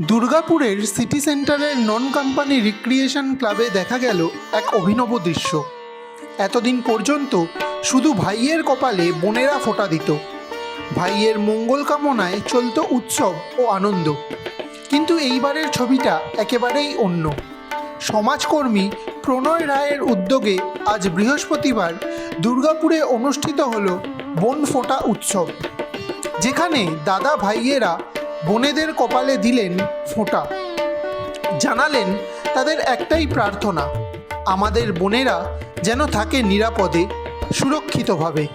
দুর্গাপুরের সিটি সেন্টারের নন company recreation ক্লাবে দেখা গেল এক অভিনব দৃশ্য। এতদিন পর্যন্ত শুধু ভাইয়ের কপালে বোনেরা ফোঁটা দিত। ভাইয়ের মঙ্গল কামনায় চলত উৎসব ও আনন্দ। কিন্তু এইবারের ছবিটা একেবারেই অন্য। সমাজকর্মী প্রণয় রায়ের উদ্যোগে আজ বৃহস্পতিবার দুর্গাপুরে অনুষ্ঠিত হলো বন ফোঁটা উৎসব। যেখানে দাদা ভাইয়েরা বোনেদের কপালে দিলেন ফোঁটা। জানালেন তাদের একটাই প্রার্থনা, আমাদের বোনেরা যেন থাকে নিরাপদে, সুরক্ষিতভাবে।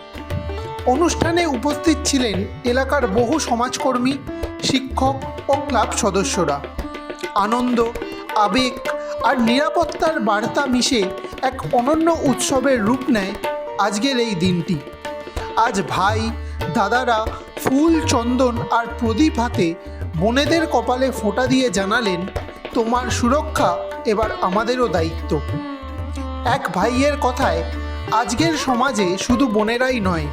অনুষ্ঠানে উপস্থিত ছিলেন এলাকার বহু সমাজকর্মী, শিক্ষক ও ক্লাব সদস্যরা। আনন্দ, আবেগ আর নিরাপত্তার বার্তা মিশে এক অনন্য উৎসবের রূপ নেয় আজকের এই দিনটি। আজ ভাই, দাদারা ফুল, চন্দন আর প্রদীপ হাতে বোনেদের কপালে ফোঁটা দিয়ে জানালেন, তোমার সুরক্ষা এবার আমাদেরও দায়িত্ব। এক ভাইয়ের কথায়, আজকের সমাজে শুধু বোনেরাই নয়,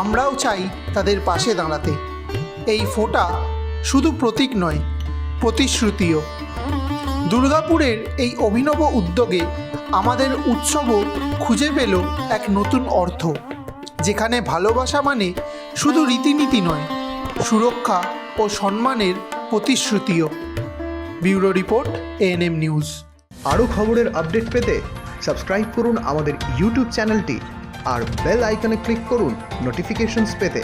আমরাও চাই তাদের পাশে দাঁড়াতে। এই ফোঁটা শুধু প্রতীক নয়, প্রতিশ্রুতিও। দুর্গাপুরের এই অভিনব উদ্যোগে আমাদের উৎসবও খুঁজে পেল এক নতুন অর্থ, যেখানে ভালোবাসা মানে শুধু রীতিনীতি নয়, সুরক্ষা ও সম্মানের প্রতিশ্রুতিও। Bureau report ANM news. আরও খবরের আপডেট পেতে সাবস্ক্রাইব করুন আমাদের ইউটিউব চ্যানেলটি আর বেল আইকনে ক্লিক করুন নোটিফিকেশনস পেতে।